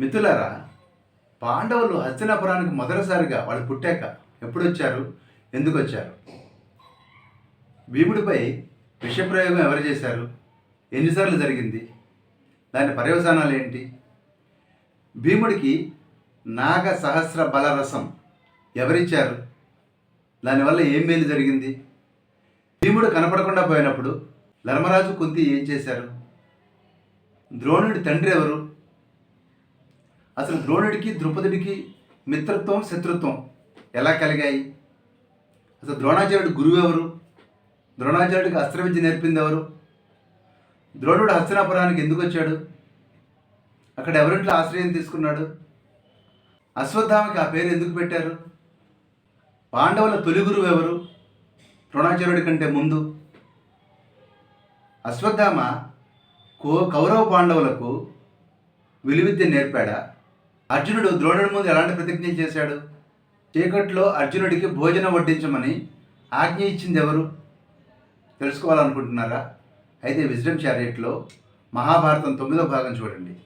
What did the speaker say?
మిత్రులారా పాండవులు హస్తినాపురానికి మొదటిసారిగా వాళ్ళు పుట్టాక ఎప్పుడు వచ్చారు ఎందుకు వచ్చారు భీముడిపై విషప్రయోగం ఎవరు చేశారు? ఎన్నిసార్లు జరిగింది? దాని పర్యవసానాలు ఏంటి? భీముడికి నాగ సహస్ర బలరసం ఎవరిచ్చారు? దానివల్ల ఏం మేలు జరిగింది? భీముడు కనపడకుండా పోయినప్పుడు ధర్మరాజు కుంతి ఏం చేశారు? ద్రోణుడి తండ్రి ఎవరు? అసలు ద్రోణుడికి ద్రుపదుడికి మిత్రత్వం శత్రుత్వం ఎలా కలిగాయి? అసలు ద్రోణాచార్యుడు గురువు ఎవరు? ద్రోణాచార్యుడికి అస్త్ర విద్య నేర్పింది ఎవరు? ద్రోణుడు హస్తినాపురానికి ఎందుకు వచ్చాడు? అక్కడ ఎవరింట్లో ఆశ్రయం తీసుకున్నాడు? అశ్వత్థామకి ఆ పేరు ఎందుకు పెట్టారు? పాండవుల తొలి గురువు ఎవరు? ద్రోణాచార్యుడి కంటే ముందు. అశ్వత్థామ కో కౌరవ పాండవులకు విలువిద్య నేర్పాడా? అర్జునుడు ద్రోణుడి ముందు ఎలాంటి ప్రతిజ్ఞ చేశాడు? చీకట్లో అర్జునుడికి భోజనం వడ్డించమని ఆజ్ఞ ఇచ్చింది ఎవరు? తెలుసుకోవాలనుకుంటున్నారా? అయితే విజ్డమ్ చారియట్లో మహాభారతం తొమ్మిదో భాగం చూడండి.